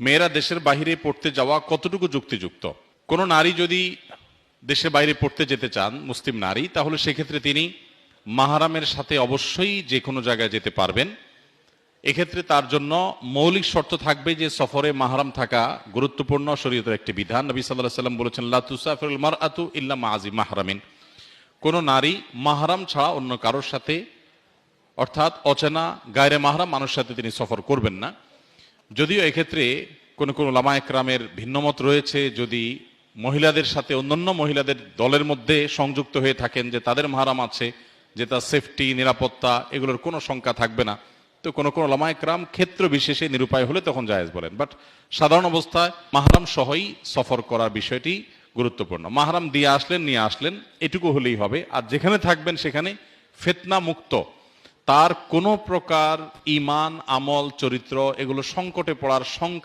মেয়েরা দেশের বাইরে পড়তে যাওয়া কতটুকু যুক্তিযুক্ত? কোন নারী যদি দেশের বাইরে পড়তে যেতে চান, মুসলিম নারী, তাহলে সেক্ষেত্রে তিনি মাহারামের সাথে অবশ্যই যে কোনো জায়গায় যেতে পারবেন। এক্ষেত্রে তার জন্য মৌলিক শর্ত থাকবে যে সফরে মাহারাম থাকা গুরুত্বপূর্ণ শরীয়তের একটি বিধান। নবী সাল্লাহ সাল্লাম বলেছেন লাতুসাফিরুল মার আতু ইল্লা মাহাজি মাহরামিন। কোন নারী মাহারাম ছাড়া অন্য কারোর সাথে অর্থাৎ অচেনা, গায়রে মাহারাম মানুষের সাথে তিনি সফর করবেন না। যদিও এক্ষেত্রে কোন কোনো লামা একরামের ভিন্নমত রয়েছে, যদি মহিলাদের সাথে অন্যান্য মহিলাদের দলের মধ্যে সংযুক্ত হয়ে থাকেন যে তাদের মাহারাম আছে, যে তার সেফটি, নিরাপত্তা এগুলোর কোনো শঙ্কা থাকবে না। তো কোনো কোনো লামা একরাম ক্ষেত্র বিশেষে নিরুপায় হলে তখন জায়েজ বলেন। বাট সাধারণ অবস্থায় মাহারাম সহই সফর করার বিষয়টি গুরুত্বপূর্ণ। মাহারাম দিয়ে আসলেন, নিয়ে আসলেন, এটুকু হলেই হবে। আর যেখানে থাকবেন সেখানে ফেতনা মুক্ত তার কোনো প্রকার ইমান আমল চরিত্র এগুলো সংকটে পড়ার শঙ্কা